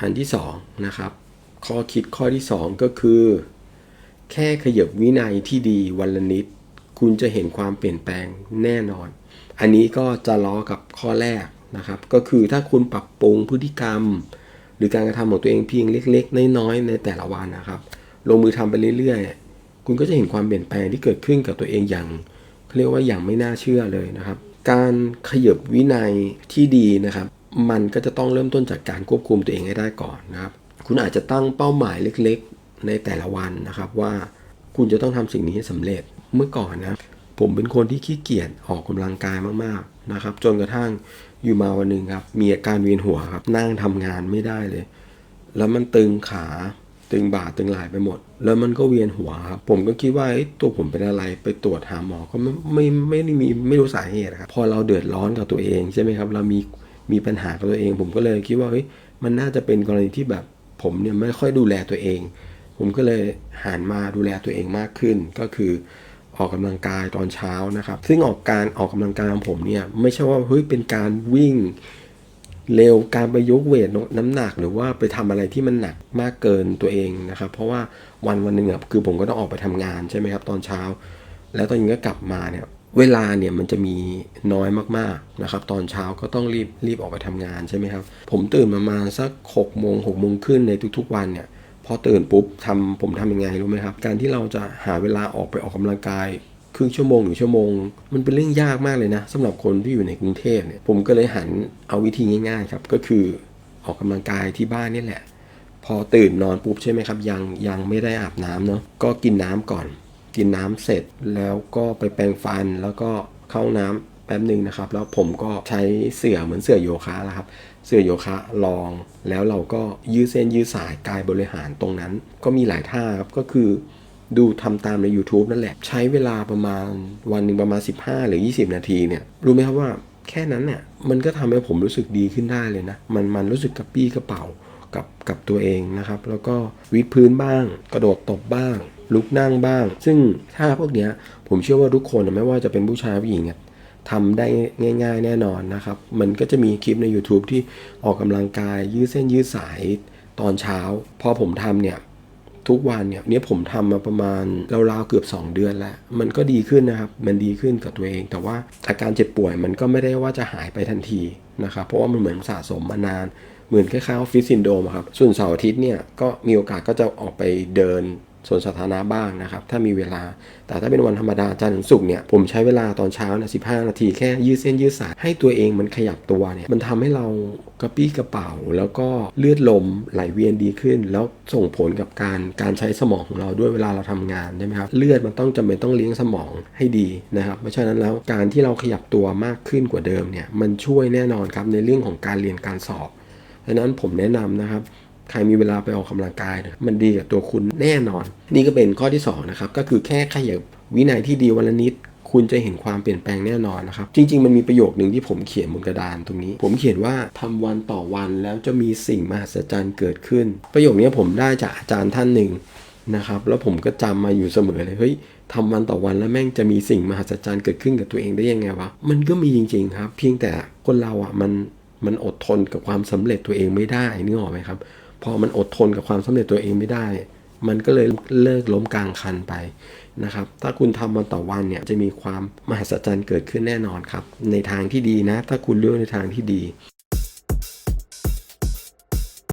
อันที่สองนะครับข้อคิดข้อที่สองก็คือ แค่ขยับวินัยที่ดีวันละนิด คุณจะเห็นความเปลี่ยนแปลงแน่นอน อันนี้ก็จะล้อกับข้อแรกนะครับ ก็คือถ้าคุณปรับปรุงพฤติกรรม หรือการกระทำของตัวเองเพียงเล็ก ๆ น้อยๆในแต่ละวันนะครับ ลงมือทำไปเรื่อยๆ คุณก็จะเห็นความเปลี่ยนแปลงที่เกิดขึ้นกับตัวเองอย่างเขาเรียกว่าอย่างไม่น่าเชื่อเลยนะครับ การขยับวินัยที่ดีนะครับ มันก็จะต้องเริ่มต้นจากการควบคุมตัวเองให้ได้ก่อนนะครับ คุณอาจจะตั้งเป้าหมายเล็กๆ ในแต่ละวันนะครับว่าคุณจะต้องทำสิ่งนี้ให้สำเร็จเมื่อก่อนนะผมเป็นคนที่ขี้เกียจออกกำลังกายมากๆนะครับ จนกระทั่งอยู่มาวันหนึ่งครับ มีอาการเวียนหัวครับ นั่งทำงานไม่ได้เลย แล้วมันตึงขาตึงบ่าตึงไหล่ไปหมด แล้วมันก็เวียนหัวครับผมก็คิดว่าเอ๊ะตัวผมเป็นอะไรไปตรวจหาหมอก็ไม่ไม่ไม่ได้มีไม่รู้สาเหตุครับพอเราเดือดร้อนกับตัวเองใช่ไหมครับ เรามี มีปัญหากับตัวเอง ผมก็เลยคิดว่าเฮ้ยมันน่าจะเป็นกรณีที่แบบผมเนี่ยไม่ค่อยดูแลตัวเอง ผมก็เลยหันมาดูแลตัวเองมากขึ้น ก็คือออกกำลังกายตอนเช้านะครับ ซึ่งออกการออกกำลังกายของผมเนี่ยไม่ใช่ว่าเฮ้ยเป็นการวิ่งเร็วการไปยกเวทน้ำหนักหรือว่าไปทำอะไรที่มันหนักมากเกินตัวเองนะครับ เพราะว่าวันวันหนึ่งอะคือผมก็ต้องออกไปทำงานใช่ไหมครับตอนเช้า แล้วตอนนี้ก็กลับมาเนี่ย เวลาเนี่ยมันจะมีน้อยมากๆนะครับ ตอนเช้าก็ต้องรีบรีบออกไปทำงานใช่ไหมครับ ผมตื่นประมาณสักหกโมงหกโมงขึ้นในทุกๆวันเนี่ยพอตื่นปุ๊บทำผมทำยังไงรู้ไหมครับ การที่เราจะหาเวลาออกไปออกกำลังกายครึ่งชั่วโมงหรือชั่วโมง มันเป็นเรื่องยากมากเลยนะสำหรับคนที่อยู่ในกรุงเทพเนี่ยผมก็เลยหันเอาวิธีง่ายๆครับก็คือออกกำลังกายที่บ้านนี่แหละ พอตื่นนอนปุ๊บใช่ไหมครับ ยังยังไม่ได้อาบน้ำเนาะก็กินน้ำก่อน กินน้ำเสร็จแล้วก็ไปแปรงฟันแล้วก็เข้าน้ำแป๊บหนึ่งนะครับ แล้วผมก็ใช้เสื่อเหมือนเสื่อโยคะแหละครับ เสื่อโยคะลองแล้วเราก็ยืดเส้นยืดสายกายบริหารตรงนั้น ก็มีหลายท่าครับก็คือดูทำตามใน YouTube นั่นแหละ ใช้เวลาประมาณวันหนึ่งประมาณ 15 หรือ 20 นาทีเนี่ยรู้ไหมครับว่าแค่นั้นเนี่ยมันก็ทำให้ผมรู้สึกดีขึ้นได้เลยนะ มันมันรู้สึกกระปี้กระเป๋า กับกับตัวเองนะครับ แล้วก็วิดพื้นบ้าง กระโดดตบบ้าง ลุกนั่งบ้าง ซึ่งถ้าพวกเนี้ยผมเชื่อว่าทุกคนไม่ว่าจะเป็นผู้ชายผู้หญิงทำได้ง่าย ๆ แน่นอนนะครับ มันก็จะมีคลิปใน YouTube ที่ออกกำลังกายยืดเส้นยืดสายตอนเช้า พอผมทำเนี่ยทุกวันเนี่ยเนี่ยผมทำมาประมาณราวๆเกือบ 2 เดือนแล้ว มันก็ดีขึ้นนะครับ มันดีขึ้นกับตัวเอง แต่ว่าอาการเจ็บป่วยมันก็ไม่ได้ว่าจะหายไปทันทีนะครับ เพราะว่ามันเหมือนสะสมมานาน เหมือนคล้ายๆออฟฟิศซินโดมครับ ส่วนเสาร์อาทิตย์เนี่ยก็มีโอกาสก็จะออกไปเดินสวนสาธารณะบ้างนะครับ ถ้ามีเวลา แต่ถ้าเป็นวันธรรมดาจันทร์ถึงศุกร์เนี่ยผมใช้เวลาตอนเช้านะสินาทีแค่ยืดเส้นยืดสายให้ตัวเองมันขยับตัวเนี่ยมันทำให้เรากระปี้กระเป๋า แล้วก็เลือดลมไหลเวียนดีขึ้น แล้วส่งผลกับการการใช้สมองของเราด้วยเวลาเราทำงานใช่ไหมครับเลือดมันต้องจำเป็นต้องเลี้ยงสมองให้ดีนะครับเพราะฉะนั้นแล้วการที่เราขยับตัวมากขึ้นกว่าเดิมเนี่ยมันช่วยแน่นอนครับในเรื่องของการเรียนการสอบ ดังนั้นผมแนะนำนะครับ ใครมีเวลาไปออกกำลังกายเนี่ยมันดีกับตัวคุณแน่นอน นี่ก็เป็นข้อที่2นะครับก็คือแค่ขยับวินัยที่ดีวันละนิดคุณจะเห็นความเปลี่ยนแปลงแน่นอนนะครับ จริง ๆ มันมีประโยคหนึ่งที่ผมเขียนบนกระดานตรงนี้ ผมเขียนว่าทำวันต่อวันแล้วจะมีสิ่งมหัศจรรย์เกิดขึ้น ประโยคนี้ผมได้จากอาจารย์ท่านหนึ่งนะครับ แล้วผมก็จำมาอยู่เสมอเลยเฮ้ยทำวันต่อวันแล้วแม่งจะมีสิ่งมหัศจรรย์เกิดขึ้นกับตัวเองได้ยังไงวะมันก็มีจริง ๆ ครับ เพียงแต่คนเราอะมัน มันอดทนกับความสำเร็จตัวเองไม่ได้นึกออกไหมครับ พอมันอดทนกับความสำเร็จตัวเองไม่ได้ มันก็เลยเลิกล้มกลางคันไปนะครับ ถ้าคุณทำมันต่อวันเนี่ยจะมีความมหัศจรรย์เกิดขึ้นแน่นอนครับ ในทางที่ดีนะ ถ้าคุณเลือกในทางที่ดี